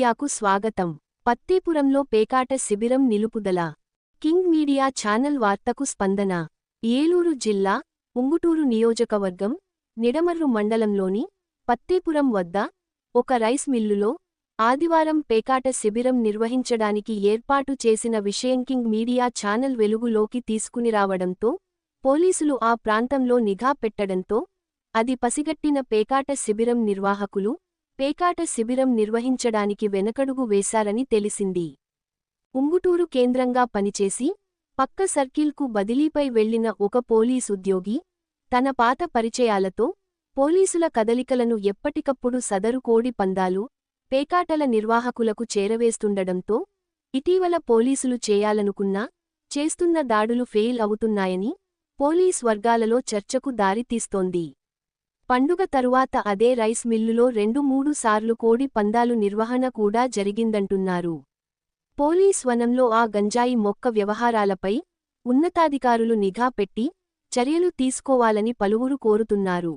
మీడియాకు స్వాగతం. పత్తేపురంలో పేకాట శిబిరం నిలుపుదల. కింగ్ మీడియా ఛానల్ వార్తకు స్పందన. ఏలూరు జిల్లా ఉంగుటూరు నియోజకవర్గం నిడమర్రు మండలంలోని పత్తేపురం వద్ద ఒక రైస్ మిల్లులో ఆదివారం పేకాట శిబిరం నిర్వహించడానికి ఏర్పాటు చేసిన విషయం కింగ్ మీడియా ఛానల్ వెలుగులోకి తీసుకునిరావడంతో పోలీసులు ఆ ప్రాంతంలో నిఘా పెట్టడంతో అది పసిగట్టిన పేకాట శిబిరం నిర్వాహకులు పేకాట శిబిరం నిర్వహించడానికి వెనకడుగు వేశారని తెలిసింది. ఉంగుటూరు కేంద్రంగా పనిచేసి పక్క సర్కిల్కు బదిలీపై వెళ్ళిన ఒక పోలీసుద్యోగి తన పాత పరిచయాలతో పోలీసుల కదలికలను ఎప్పటికప్పుడు సదరు కోడి పందాలు పేకాటల నిర్వాహకులకు చేరవేస్తుండడంతో ఇటీవల పోలీసులు చేయాలనుకున్నా చేస్తున్న దాడులు ఫెయిల్ అవుతున్నాయని పోలీస్ వర్గాలలో చర్చకు దారితీస్తోంది. పండుగ తరువాత అదే రైస్ మిల్లులో రెండు మూడు సార్లు కోడి పందాలు నిర్వహణ కూడా జరిగిందంటున్నారు. పోలీస్ వనంలో ఆ గంజాయి మొక్క వ్యవహారాలపై ఉన్నతాధికారులు నిఘా పెట్టి చర్యలు తీసుకోవాలని పలువురు కోరుతున్నారు.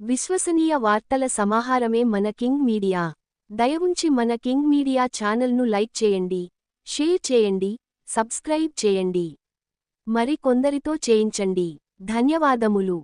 విశ్వసనీయ వార్తల సమాహారమే మన కింగ్ మీడియా. దయవుంచి మన కింగ్ మీడియా ఛానల్ను లైక్ చేయండి షేర్ చేయండి సబ్స్క్రైబ్ చేయండి. మరి కొందరితో చేయించండి. ధన్యవాదములు.